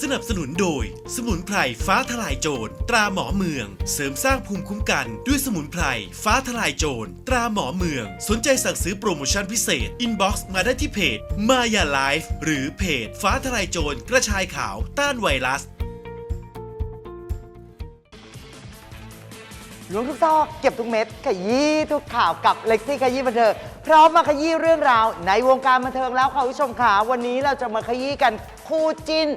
สนับสนุนโดย สมุนไพรฟ้าทลายโจรตราหมอเมือง เสริมสร้างภูมิคุ้มกันด้วยสมุนไพรฟ้าทลายโจรตราหมอเมือง สนใจสั่งซื้อโปรโมชั่นพิเศษอินบ็อกซ์มาได้ที่เพจมายาไลฟ์หรือเพจฟ้าทลายโจรกระชายขาวต้านไวรัส ล้วงทุกซอกเก็บทุกเม็ดขยี้ทุกข่าวกับเล็กซี่ขยี้บันเทิงพร้อมมาขยี้เรื่องราว ในวงการบันเทิงแล้วค่ะคุณผู้ชมค่ะวันนี้เราจะมาขยี้กันคู่จิ้น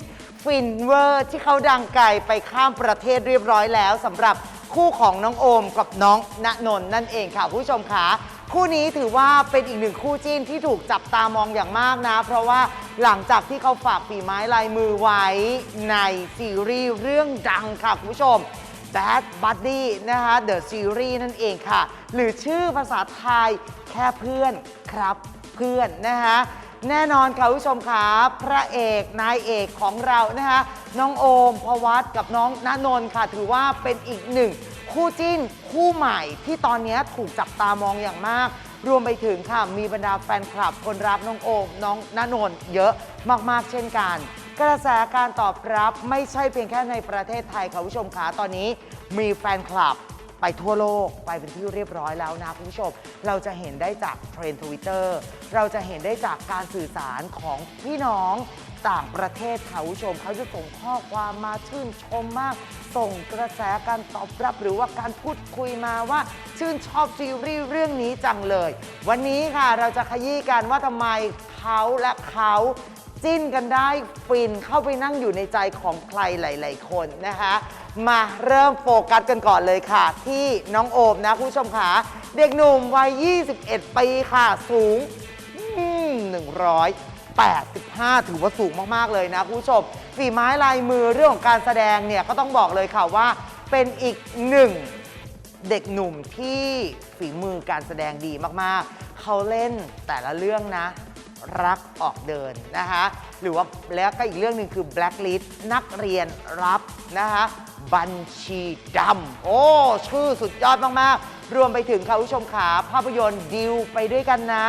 ฟินเวอร์ที่เขาดังไกลไปข้ามประเทศเรียบร้อยแล้วสำหรับคู่ของน้องโอมกับน้องณนนท์นั่นเองค่ะคุณผู้ชมค่ะคู่นี้ถือว่าเป็นอีกหนึ่งคู่จิ้นที่ถูกจับตามองอย่างมากนะ เพราะว่าหลังจากที่เขาฝากฝีไม้ลายมือไว้ในซีรีส์เรื่องดังค่ะคุณผู้ชม Bad Buddy นะคะ The Series นั่นเองค่ะ หรือชื่อภาษาไทยแค่เพื่อนครับเพื่อนนะคะ แน่นอนค่ะคุณผู้ชมค่ะพระเอกนายเอกของเรานะคะน้องโอมพวัตกับน้องณนนท์ค่ะ ถือว่าเป็นอีกหนึ่ง คู่จิ้นคู่ใหม่ที่ตอนนี้ถูกจับตามองอย่างมาก รวมไปถึงค่ะมีบรรดาแฟนคลับ คนรักน้องโอมน้องณนนท์เยอะมากๆ เช่นกัน กระแสการตอบรับไม่ใช่เพียงแค่ในประเทศไทยค่ะคุณผู้ชมคะตอนนี้มีแฟนคลับ ไปทั่วโลกไปเป็นที่เรียบร้อยแล้วนะคุณผู้ชม เราจะเห็นได้จากเทรนด์ทวิตเตอร์เราจะเห็นได้จากการสื่อสารของพี่น้องต่างประเทศค่ะคุณผู้ชมเขาจะส่งข้อความมาชื่นชมมาก ส่งกระแสการตอบรับหรือว่าการพูดคุยมาว่า ชื่นชอบซีรีส์เรื่องนี้จังเลย วันนี้ค่ะเราจะขยี้กันว่าทำไมเขาและเขาจิ้นกันได้ฟินเข้าไปนั่งอยู่ในใจของใครหลาย ๆ คนนะคะ มาเริ่มโฟกัสกันก่อนเลยค่ะ ที่น้องโอมนะคุณผู้ชมค่ะเด็กหนุ่มวัย 21 ปีค่ะสูงอืม185 ถือว่าสูงมากๆเลยนะคุณผู้ชมฝีไม้ลายมือเรื่องของการแสดงเนี่ยก็ต้องบอกเลยค่ะว่าเป็นอีกหนึ่งเด็กหนุ่มที่ฝีมือการแสดงดีมากๆ เขาเล่นแต่ละเรื่องนะ รักออกเดินนะคะ หรือว่าแล้วก็อีกเรื่องหนึ่งคือ Blacklist นักเรียนรับนะคะ บัญชีดำโอ้ ชื่อสุดยอดมาก ๆ รวมไปถึงค่ะคุณผู้ชมขาภาพยนตร์ดิวไปด้วยกันนะ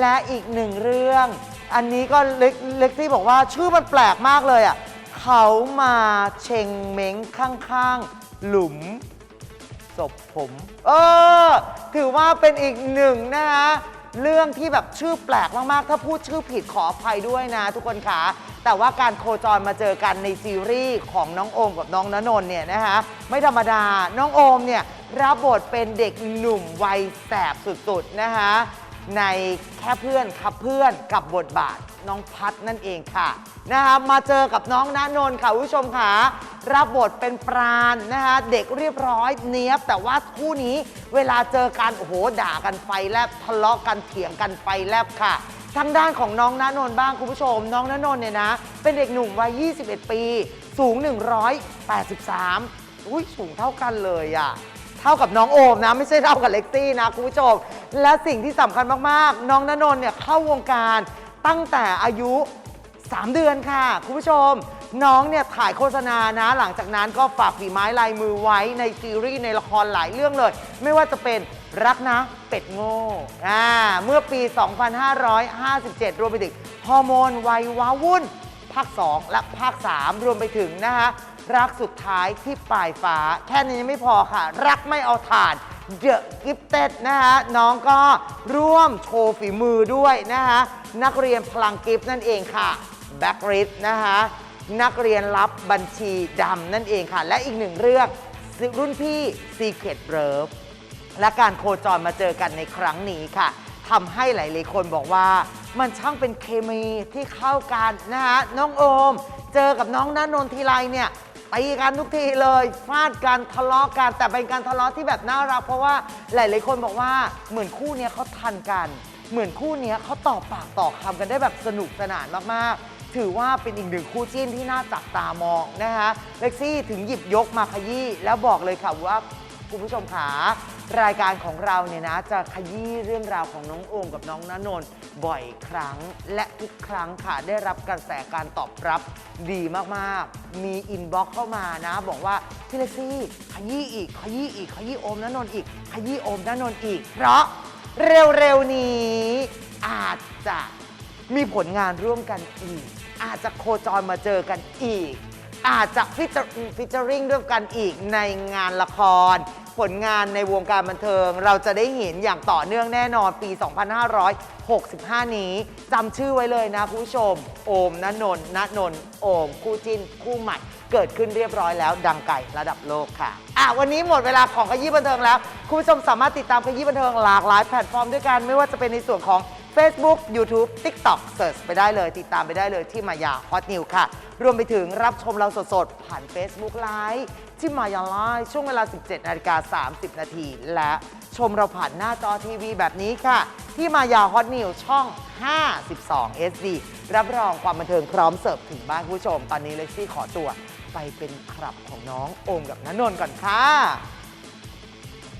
และอีกหนึ่งเรื่อง อันนี้ก็เล็กเล็กซี่บอกว่าชื่อมันแปลกมากเลยอะเขามาเชงเม้งข้างๆ หลุมศพผม เออ ถือว่าเป็นอีกหนึ่งนะคะเรื่องที่แบบชื่อแปลกมาก ๆ ถ้าพูดชื่อผิดขออภัยด้วยนะ ทุกคนคะ แต่ว่าการโคจรมาเจอกันในซีรีส์ของน้องโอมกับน้องณนนท์เนี่ยนะคะไม่ธรรมดาน้องโอมเนี่ยรับบทเป็นเด็กหนุ่มวัยแสบสุดๆนะคะในแค่เพื่อนคับเพื่อนกับบทบาทน้องพัดนั่นเองค่ะนะคะมาเจอกับน้องณนนท์ค่ะคุณผู้ชมค่ะรับบทเป็นปราณนะคะเด็กเรียบร้อยเนี้ยบ แต่ว่าคู่นี้เวลาเจอกันโอ้โหด่ากันไฟแลบทะเลาะกันเถียงกันไฟแลบค่ะ ทางด้านของน้องณนนท์บ้างคุณผู้ชม น้องณนนท์เนี่ยนะ เป็นเด็กหนุ่มวัย 21 ปี สูง 183 อุ้ยสูงเท่ากันเลยอะเท่ากับน้องโอมนะ ไม่ใช่เท่ากับเล็กซี่นะคุณผู้ชม และสิ่งที่สำคัญมากๆ น้องณนนท์เนี่ยเข้าวงการตั้งแต่อายุ 3 เดือนค่ะ คุณผู้ชม น้องเนี่ยถ่ายโฆษณานะ หลังจากนั้นก็ฝากฝีไม้ลายมือไว้ในซีรีส์ในละครหลายเรื่องเลย ไม่ว่าจะเป็น รักนะเป็ดโง่อ่าเมื่อปี 2557 รวมไปถึงฮอร์โมนวัยว้าวุ่น ภาค 2 และภาค 3 รวมไปถึงนะคะรักสุดท้ายที่ปลายฟ้า แค่นี้ยังไม่พอค่ะ รักไม่เอาถ่าน The Gifted นะคะน้องก็ร่วมโชว์ฝีมือด้วยนะคะนักเรียนพลังกิฟต์นั่นเองค่ะแบ็กริดนะคะนักเรียนรับบัญชีดำนั่นเองค่ะ และอีกหนึ่งเรื่องรุ่นพี่ Secret Love และการโคจรมาเจอกันในครั้งนี้ค่ะทำให้หลายๆคนบอกว่า มันช่างเป็นเคมีที่เข้ากันนะคะน้องโอม เจอกับน้องณนนท์ทีไรเนี่ยตีกันทุกทีเลยฟาดกันทะเลาะกันแต่เป็นการทะเลาะที่แบบน่ารักเพราะว่าหลาย ๆ คนบอกว่าเหมือนคู่เนี้ยเขาทันกัน เหมือนคู่เนี้ยเขาต่อปากต่อคำกันได้แบบสนุกสนานมากๆ ถือว่าเป็นอีกหนึ่งคู่จิ้นที่น่าจับตามองนะคะเล็กซี่ถึงหยิบยกมาขยี้แล้วบอกเลยค่ะว่าคุณผู้ชมขา รายการของเราเนี่ยนะจะขยี้เรื่องราวของน้องโอมกับน้องณนนท์บ่อยครั้ง และทุกครั้งค่ะได้รับกระแสการตอบรับดีมากๆ มีอินบ็อกซ์เข้ามานะ บอกว่าพี่เลซี่ขยี้อีกขยี้อีกขยี้โอมณนนท์อีกขยี้โอมณนนท์อีก เพราะเร็วๆนี้อาจจะมีผลงานร่วมกันอีก อาจจะโคจรมาเจอกันอีก อาจจะฟิชเจอริงด้วยกันอีกในงานละคร ผลงานในวงการบันเทิง เราจะได้เห็นอย่างต่อเนื่องแน่นอนปี 2565 นี้จำชื่อไว้เลยนะคุณผู้ชม โอมณนนท์ณนนท์โอม คู่จิ้น คู่ใหม่ เกิดขึ้นเรียบร้อยแล้ว ดังไก่ระดับโลกค่ะ อะ วันนี้หมดเวลาของขยี้บันเทิงแล้ว คุณผู้ชมสามารถติดตามขยี้บันเทิงหลากหลายแพลตฟอร์มด้วยกันไม่ว่าจะเป็นในส่วนของ Facebook YouTube TikTok เสิร์ชไปได้เลย ติดตามไปได้เลยที่มายาฮอตนิวค่ะ รวมไปถึงรับชมเราสดๆ ผ่าน Facebook Live ที่มายาไลฟ์ช่วงเวลา 17นาฬิกา30 นาทีและชมเราผ่านหน้าจอทีวีแบบนี้ค่ะ ที่มายาฮอตนิวช่อง 52 SD รับรองความบันเทิงพร้อมเสิร์ฟถึงบ้านผู้ชม ตอนนี้เล็กซี่ขอตัวไปเป็นครับของน้องโอมกับนนนท์ก่อนค่ะ